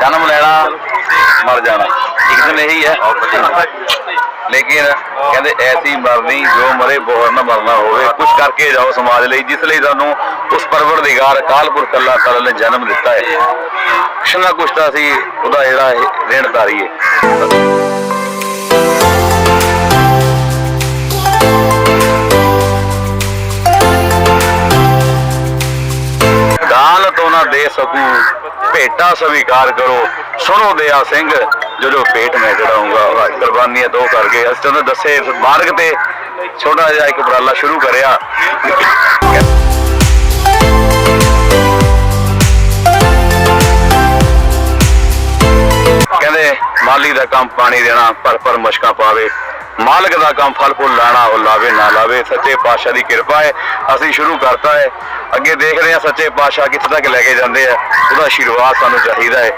ਜਨਮ ਲੈਣਾ, ਮਰ ਜਾਣਾ। ਇੱਕ ਦਿਨ ਇਹੀ ਹੈ। ਲੇਕਿਨ ਕਹਿੰਦੇ, ਐਸੀ ਮਰਨੀ ਜੋ ਮਰੇ ਬੋਹਰ ਨਾ ਮਰਨਾ ਹੋਵੇ। ਕੁਛ ਕਰਕੇ ਜਾਓ ਸਮਾਜ ਲਈ, ਜਿਸ ਲਈ ਤੁਹਾਨੂੰ ਉਸ ਪਰਵਰਦੀਗਾਰ ਕਾਲਪੁਰਖ ਅੱਲਾਹ ਤਾਲਾ ਨੇ ਜਨਮ ਦਿੱਤਾ ਹੈ। ਕੁਛ ਨਾ ਕੁਛ ਤਾਂ ਅਸੀਂ ਉਹਦਾ ਜਿਹੜਾ ਇਹ ਰਿਣ ਦੇ ਸਕੂੰ ਭੇਟਾ ਸਵੀਕਾਰ ਕਰੋ। ਸੁਣੋ ਦਿਆ ਸਿੰਘ ਜੋ ਜੋ ਮੈਂ ਚੜਾਉਂਗਾ ਕੁਰਬਾਨੀਆਂ ਦੋ ਕਰਕੇ। ਅਸੀਂ ਤੁਹਾਨੂੰ ਦੱਸੇ, ਮਾਰਗ ਤੇ ਛੋਟਾ ਜਿਹਾ ਇੱਕ ਉਪਰਾਲਾ ਸ਼ੁਰੂ ਕਰਿਆ। ਕਹਿੰਦੇ, ਮਾਲੀ ਦਾ ਕੰਮ ਪਾਣੀ ਦੇਣਾ, ਪਰ ਪਰ ਮੁਸ਼ਕਾਂ ਪਾਵੇ। ਮਾਲਕ ਦਾ ਕੰਮ ਫਲ ਫੁੱਲ ਲਾਣਾ, ਉਹ ਲਾਵੇ, ਨਾ ਲਾਵੇ। ਸੱਚੇ ਪਾਤਸ਼ਾਹ ਦੀ ਕਿਰਪਾ ਹੈ। ਅਸੀਂ ਸ਼ੁਰੂ ਕਰਤਾ ਹੈ। ਅੱਗੇ ਦੇਖਦੇ ਹਾਂ ਸੱਚੇ ਪਾਤਸ਼ਾਹ ਕਿੱਥੇ ਤੱਕ ਲੈ ਕੇ ਜਾਂਦੇ ਆ। ਉਹਦਾ ਆਸ਼ੀਰਵਾਦ ਸਾਨੂੰ ਚਾਹੀਦਾ ਹੈ।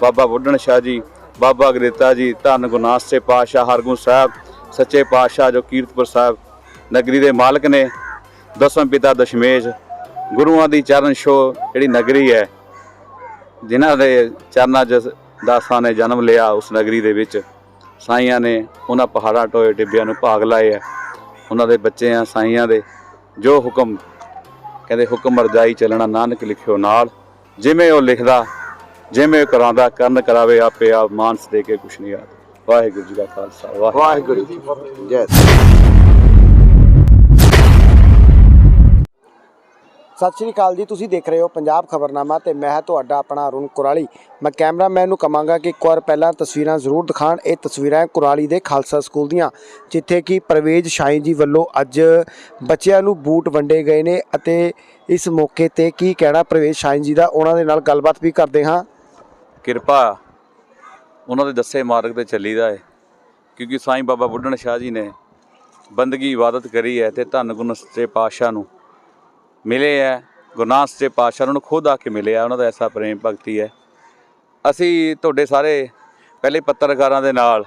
ਬਾਬਾ ਬੁੱਢਣ ਸ਼ਾਹ ਜੀ, ਬਾਬਾ ਅਗਰੇਤਾ ਜੀ, ਧੰਨ ਗੁਰਨਾਥ ਸੇ ਪਾਤਸ਼ਾਹ ਹਰਗੋਬਿੰਦ ਸਾਹਿਬ, ਸੱਚੇ ਪਾਤਸ਼ਾਹ ਜੋ ਕੀਰਤਪੁਰ ਸਾਹਿਬ ਨਗਰੀ ਦੇ ਮਾਲਕ ਨੇ ਦਸਮ ਪਿਤਾ ਦਸ਼ਮੇਸ਼, ਗੁਰੂਆਂ ਦੀ ਚਰਨ ਛੋਹ ਜਿਹੜੀ ਨਗਰੀ ਹੈ, ਜਿਨ੍ਹਾਂ ਦੇ ਚਰਨਾਂ 'ਚ ਦਾਸਾਂ ਨੇ ਜਨਮ ਲਿਆ ਉਸ ਨਗਰੀ ਦੇ ਵਿੱਚ। ਸਾਈਆਂ ਨੇ ਉਹਨਾਂ ਪਹਾੜਾਂ ਟੋਏ ਟਿੱਬਿਆਂ ਨੂੰ ਭਾਗ ਲਾਏ ਆ। ਉਹਨਾਂ ਦੇ ਬੱਚੇ ਆ ਸਾਈਆਂ ਦੇ। ਜੋ ਹੁਕਮ ਕਹਿੰਦੇ ਹੁਕਮ ਰਜਾਈ ਚੱਲਣਾ, ਨਾਨਕ ਲਿਖਿਓ ਨਾਲ। ਜਿਵੇਂ ਉਹ ਲਿਖਦਾ, ਜਿਵੇਂ ਉਹ ਕਰਾਉਂਦਾ, ਕਰਨ ਕਰਾਵੇ ਆਪੇ ਆਪ ਮਾਨਸ ਦੇ ਕੇ ਕੁਛ ਨਹੀਂ ਆਦਾ ਵਾਹਿਗੁਰੂ ਜੀ ਦਾ ਖਾਲਸਾ, ਵਾਹਿਗੁਰੂ ਵਾਹਿਗੁਰੂ ਜੀ ਜੈ ਸਤਿ ਸ਼੍ਰੀ ਅਕਾਲ ਜੀ, ਤੁਸੀਂ ਦੇਖ ਰਹੇ ਹੋ ਪੰਜਾਬ ਖਬਰਨਾਮਾ ਤੇ ਮੈਂ ਹਾਂ ਤੁਹਾਡਾ ਆਪਣਾ ਅਰੁਣ ਕੁਰਾਲੀ। ਮੈਂ ਕੈਮਰਾਮੈਨ ਨੂੰ ਕਹਾਂਗਾ ਕਿ ਇੱਕ ਵਾਰ ਪਹਿਲਾਂ ਤਸਵੀਰਾਂ ਜ਼ਰੂਰ ਦਿਖਾਣ। ਇਹ ਤਸਵੀਰਾਂ ਹੈ ਕੁਰਾਲੀ ਦੇ ਖਾਲਸਾ ਸਕੂਲ ਦੀਆਂ, ਜਿੱਥੇ ਕਿ ਪ੍ਰਵੇਜ ਸ਼ਾਹੀ ਜੀ ਵੱਲੋਂ ਅੱਜ ਬੱਚਿਆਂ ਨੂੰ ਬੂਟ ਵੰਡੇ ਗਏ ਨੇ ਅਤੇ ਇਸ ਮੌਕੇ ਤੇ ਕੀ ਕਹਿਣਾ ਪ੍ਰਵੇਜ ਸ਼ਾਹੀ ਜੀ ਦਾ, ਉਹਨਾਂ ਦੇ ਨਾਲ ਗੱਲਬਾਤ ਵੀ ਕਰਦੇ ਹਾਂ। ਕਿਰਪਾ ਉਹਨਾਂ ਦੇ ਦੱਸੇ ਮਾਰਗ ਤੇ ਚੱਲੀਦਾ ਹੈ ਕਿਉਂਕਿ ਸਾਈਂ ਬਾਬਾ ਬੁੱਢਣ ਸ਼ਾਹ ਜੀ ਨੇ ਬੰਦਗੀ ਇਬਾਦਤ ਕਰੀ ਹੈ ਤੇ ਧੰਨ ਗੁਣ ਸੱਚੇ ਪਾਤਸ਼ਾਹ ਨੂੰ ਮਿਲੇ ਹੈ ਗੁਰਨਾਥ ਦੇ ਪਾਤਸ਼ਾਹ ਨੂੰ ਖੁਦ ਆ ਕੇ ਮਿਲੇ ਆ ਉਹਨਾਂ ਦਾ ਐਸਾ ਪ੍ਰੇਮ ਭਗਤੀ ਹੈ। ਅਸੀਂ ਤੁਹਾਡੇ ਸਾਰੇ ਪਹਿਲੇ ਪੱਤਰਕਾਰਾਂ ਦੇ ਨਾਲ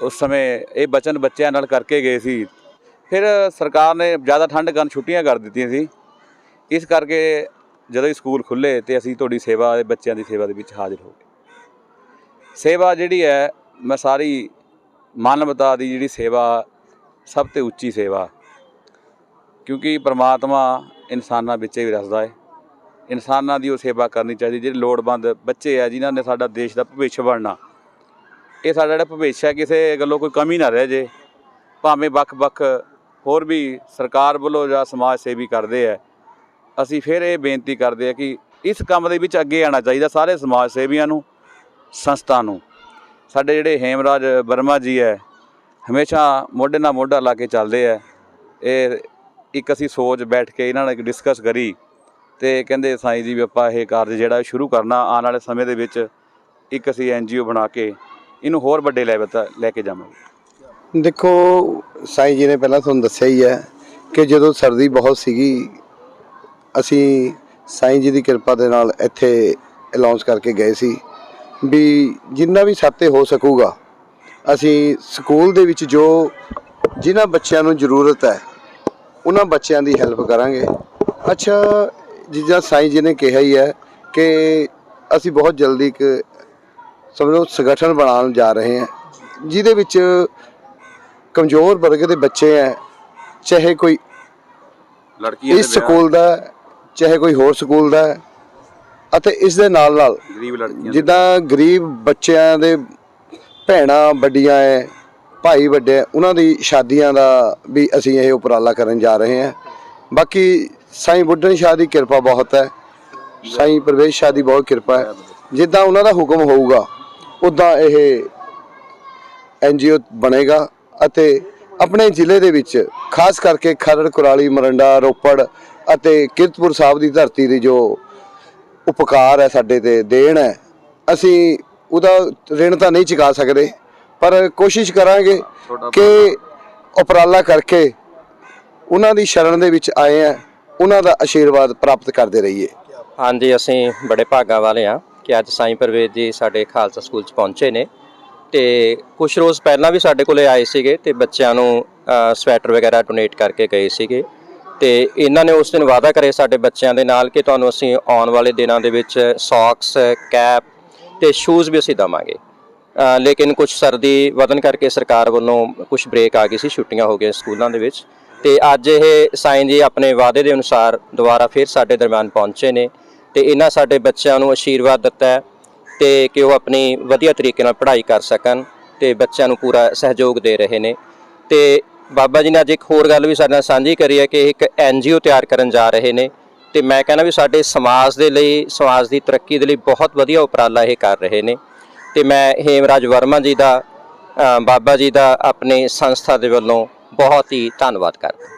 ਉਸ ਸਮੇਂ ਇਹ ਬਚਨ ਬੱਚਿਆਂ ਨਾਲ ਕਰਕੇ ਗਏ ਸੀ। ਫਿਰ ਸਰਕਾਰ ਨੇ ਜ਼ਿਆਦਾ ਠੰਡ ਕਾਰਨ ਛੁੱਟੀਆਂ ਕਰ ਦਿੱਤੀਆਂ ਸੀ। ਇਸ ਕਰਕੇ ਜਦੋਂ ਹੀ ਸਕੂਲ ਖੁੱਲੇ ਤੇ ਅਸੀਂ ਤੁਹਾਡੀ ਸੇਵਾ ਦੇ ਬੱਚਿਆਂ ਦੀ ਸੇਵਾ ਦੇ ਵਿੱਚ ਹਾਜ਼ਰ ਹੋ ਗਏ। ਸੇਵਾ ਜਿਹੜੀ ਹੈ, ਮੈਂ ਸਾਰੀ ਮਾਨਵਤਾ ਦੀ ਜਿਹੜੀ ਸੇਵਾ, ਸਭ ਤੋਂ ਉੱਚੀ ਸੇਵਾ ਕਿਉਂਕਿ ਪ੍ਰਮਾਤਮਾ ਇਨਸਾਨਾਂ ਵਿੱਚ ਹੀ ਰਸਦਾ ਹੈ ਇਨਸਾਨਾਂ ਦੀ ਉਹ ਸੇਵਾ ਕਰਨੀ ਚਾਹੀਦੀ, ਜਿਹੜੇ ਲੋੜਵੰਦ ਬੱਚੇ ਆ, ਜਿਨ੍ਹਾਂ ਨੇ ਸਾਡਾ ਦੇਸ਼ ਦਾ ਭਵਿੱਖ ਬਣਨਾ। ਇਹ ਸਾਡਾ ਜਿਹੜਾ ਭਵਿੱਖ ਹੈ ਕਿਸੇ ਗੱਲੋਂ ਕੋਈ ਕਮੀ ਨਾ ਰਹਿ ਜੇ। ਭਾਵੇਂ ਵੱਖ-ਵੱਖ ਹੋਰ ਵੀ ਸਰਕਾਰ ਵੱਲੋਂ ਜਾਂ ਸਮਾਜ ਸੇਵੀ ਕਰਦੇ ਆ। ਅਸੀਂ ਫਿਰ ਇਹ ਬੇਨਤੀ ਕਰਦੇ ਆ ਕਿ ਇਸ ਕੰਮ ਦੇ ਵਿੱਚ ਅੱਗੇ ਆਉਣਾ ਚਾਹੀਦਾ ਸਾਰੇ ਸਮਾਜ ਸੇਵੀਆਂ ਨੂੰ, ਸੰਸਥਾ ਨੂੰ। ਸਾਡੇ ਜਿਹੜੇ ਹੇਮਰਾਜ ਵਰਮਾ ਜੀ ਹੈ ਹਮੇਸ਼ਾ ਮੋਢੇ ਨਾਲ ਮੋਢਾ ਲਾ ਕੇ ਚੱਲਦੇ ਆ। ਇਹ ਇੱਕ ਅਸੀਂ ਸੋਚ ਬੈਠ ਕੇ ਇਹਨਾਂ ਨਾਲ ਇੱਕ ਡਿਸਕਸ ਕਰੀ ਤੇ ਕਹਿੰਦੇ ਸਾਈਂ ਜੀ ਵੀ ਆਪਾਂ ਇਹ ਕਾਰਜ ਜਿਹੜਾ ਸ਼ੁਰੂ ਕਰਨਾ, ਆਉਣ ਵਾਲੇ ਸਮੇਂ ਦੇ ਵਿੱਚ ਇੱਕ ਅਸੀਂ ਐਨਜੀਓ ਬਣਾ ਕੇ ਇਹਨੂੰ ਹੋਰ ਵੱਡੇ ਲੈਵਲ 'ਤੇ ਲੈ ਕੇ ਜਾਵਾਂਗੇ। ਦੇਖੋ, ਸਾਈਂ ਜੀ ਨੇ ਪਹਿਲਾਂ ਤੁਹਾਨੂੰ ਦੱਸਿਆ ਹੀ ਹੈ ਕਿ ਜਦੋਂ ਸਰਦੀ ਬਹੁਤ ਸੀਗੀ, ਅਸੀਂ ਸਾਈਂ ਜੀ ਦੀ ਕਿਰਪਾ ਦੇ ਨਾਲ ਇੱਥੇ ਅਨਾਉਂਸ ਕਰਕੇ ਗਏ ਸੀ ਵੀ ਜਿੰਨਾ ਵੀ ਸਾਤੇ ਹੋ ਸਕੂਗਾ, ਅਸੀਂ ਸਕੂਲ ਦੇ ਵਿੱਚ ਜੋ ਜਿਨ੍ਹਾਂ ਬੱਚਿਆਂ ਨੂੰ ਜ਼ਰੂਰਤ ਹੈ ਉਹਨਾਂ ਬੱਚਿਆਂ ਦੀ ਹੈਲਪ ਕਰਾਂਗੇ। ਅੱਛਾ ਜਿੱਦਾਂ ਸਾਈਂ ਜੀ ਨੇ ਕਿਹਾ ਹੀ ਹੈ ਕਿ ਅਸੀਂ ਬਹੁਤ ਜਲਦੀ ਇੱਕ ਸਮਝੋ ਸੰਗਠਨ ਬਣਾਉਣ ਜਾ ਰਹੇ ਹਾਂ ਜਿਹਦੇ ਵਿੱਚ ਕਮਜ਼ੋਰ ਵਰਗ ਦੇ ਬੱਚੇ ਹੈ ਚਾਹੇ ਕੋਈ ਲੜਕੀਆਂ ਇਸ ਸਕੂਲ ਦਾ ਚਾਹੇ ਕੋਈ ਹੋਰ ਸਕੂਲ ਦਾ ਅਤੇ ਇਸ ਦੇ ਨਾਲ ਨਾਲ ਗਰੀਬ ਲੜਕੀਆਂ ਜਿੱਦਾਂ ਗਰੀਬ ਬੱਚਿਆਂ ਦੇ ਭੈਣਾਂ ਵੱਡੀਆਂ ਹੈ ਭਾਈ ਵੱਡੇ ਉਹਨਾਂ ਦੀ ਸ਼ਾਦੀਆਂ ਦਾ ਵੀ ਅਸੀਂ ਇਹ ਉਪਰਾਲਾ ਕਰਨ ਜਾ ਰਹੇ ਹਾਂ। ਬਾਕੀ ਸਾਈਂ ਬੁੱਢਣ ਸ਼ਾਹ ਦੀ ਕਿਰਪਾ ਬਹੁਤ ਹੈ। ਸਾਈਂ ਪ੍ਰਵੇਸ਼ ਸ਼ਾਹ ਦੀ ਬਹੁਤ ਕਿਰਪਾ ਹੈ। ਜਿੱਦਾਂ ਉਹਨਾਂ ਦਾ ਹੁਕਮ ਹੋਊਗਾ, ਉਦਾਂ ਇਹ ਐਨਜੀਓ ਬਣੇਗਾ ਅਤੇ ਆਪਣੇ ਜ਼ਿਲ੍ਹੇ ਦੇ ਵਿੱਚ ਖਾਸ ਕਰਕੇ ਖਰੜ, ਕੁਰਾਲੀ, ਮਰੰਡਾ, ਰੋਪੜ ਅਤੇ ਕਿਰਤਪੁਰ ਸਾਹਿਬ ਦੀ ਧਰਤੀ ਦੀ ਜੋ ਉਪਕਾਰ ਹੈ ਸਾਡੇ ਤੇ, ਦੇਣ ਹੈ, ਅਸੀਂ ਉਹਦਾ ਰਿਣ ਤਾਂ ਨਹੀਂ ਚੁਕਾ ਸਕਦੇ। ਪਰ ਕੋਸ਼ਿਸ਼ ਕਰਾਂਗੇ ਕਿ ਉਪਰਾਲਾ ਕਰਕੇ ਉਹਨਾਂ ਦੀ ਸ਼ਰਨ ਦੇ ਵਿੱਚ ਆਏ ਆ ਉਹਨਾਂ ਦਾ ਆਸ਼ੀਰਵਾਦ ਪ੍ਰਾਪਤ ਕਰਦੇ ਰਹੀਏ। ਹਾਂਜੀ ਅਸੀਂ ਬੜੇ ਭਾਗਾਂ ਵਾਲੇ ਹਾਂ ਕਿ ਅੱਜ ਸਾਈਂ ਪਰਵੇਜ਼ ਜੀ ਸਾਡੇ ਖਾਲਸਾ ਸਕੂਲ ਚ ਪਹੁੰਚੇ ਨੇ ਤੇ ਕੁਝ ਰੋਜ਼ ਪਹਿਲਾਂ ਵੀ ਸਾਡੇ ਕੋਲੇ ਆਏ ਸੀਗੇ ਤੇ ਬੱਚਿਆਂ ਨੂੰ ਸਵੈਟਰ ਵਗੈਰਾ ਡੋਨੇਟ ਕਰਕੇ ਗਏ ਸੀਗੇ ਤੇ ਇਹਨਾਂ ਨੇ ਉਸ ਦਿਨ ਵਾਅਦਾ ਕਰੇ ਸਾਡੇ ਬੱਚਿਆਂ ਦੇ ਨਾਲ ਕਿ ਤੁਹਾਨੂੰ ਅਸੀਂ ਆਉਣ ਵਾਲੇ ਦਿਨਾਂ ਦੇ ਵਿੱਚ ਸੌਕਸ ਕੈਪ ਤੇ ਸ਼ੂਜ਼ ਵੀ ਅਸੀਂ ਦਵਾਂਗੇ। ਲੇਕਿਨ ਕੁਝ ਸਰਦੀ ਵਧਣ ਕਰਕੇ ਸਰਕਾਰ ਵੱਲੋਂ ਕੁਝ ਬ੍ਰੇਕ ਆ ਗਈ ਸੀ, ਛੁੱਟੀਆਂ ਹੋ ਗਈਆਂ ਸਕੂਲਾਂ ਦੇ ਵਿੱਚ। ਤੇ ਅੱਜ ਇਹ ਸਾਈਂ ਜੀ ਆਪਣੇ ਵਾਅਦੇ ਦੇ ਅਨੁਸਾਰ ਦੁਬਾਰਾ ਫਿਰ ਸਾਡੇ ਦਰਮਿਆਨ ਪਹੁੰਚੇ ਨੇ ਤੇ ਇਹਨਾਂ ਸਾਡੇ ਬੱਚਿਆਂ ਨੂੰ ਆਸ਼ੀਰਵਾਦ ਦਿੱਤਾ ਹੈ ਤੇ ਕਿ ਉਹ ਆਪਣੀ ਵਧੀਆ ਤਰੀਕੇ ਨਾਲ ਪੜ੍ਹਾਈ ਕਰ ਸਕਣ ਤੇ ਬੱਚਿਆਂ ਨੂੰ ਪੂਰਾ ਸਹਿਯੋਗ ਦੇ ਰਹੇ ਨੇ। ਤੇ ਬਾਬਾ ਜੀ ਨੇ ਅੱਜ ਇੱਕ ਹੋਰ ਗੱਲ ਵੀ ਸਾਡੇ ਨਾਲ ਸਾਂਝੀ ਕਰੀ ਹੈ ਕਿ ਇੱਕ ਐਨਜੀਓ ਤਿਆਰ ਕਰਨ ਜਾ ਰਹੇ ਨੇ ਤੇ ਮੈਂ ਕਹਿੰਦਾ ਵੀ ਸਾਡੇ ਸਮਾਜ ਦੇ ਲਈ, ਸਮਾਜ ਦੀ ਤਰੱਕੀ ਦੇ ਲਈ ਬਹੁਤ ਵਧੀਆ ਉਪਰਾਲਾ ਇਹ ਕਰ ਰਹੇ ਨੇ। ਤੇ ਮੈਂ ਹੇਮਰਾਜ ਵਰਮਾ ਜੀ ਦਾ ਬਾਬਾ ਜੀ ਦਾ ਆਪਣੀ ਸੰਸਥਾ ਦੇ ਵੱਲੋਂ ਬਹੁਤ ਹੀ ਧੰਨਵਾਦ ਕਰਦਾ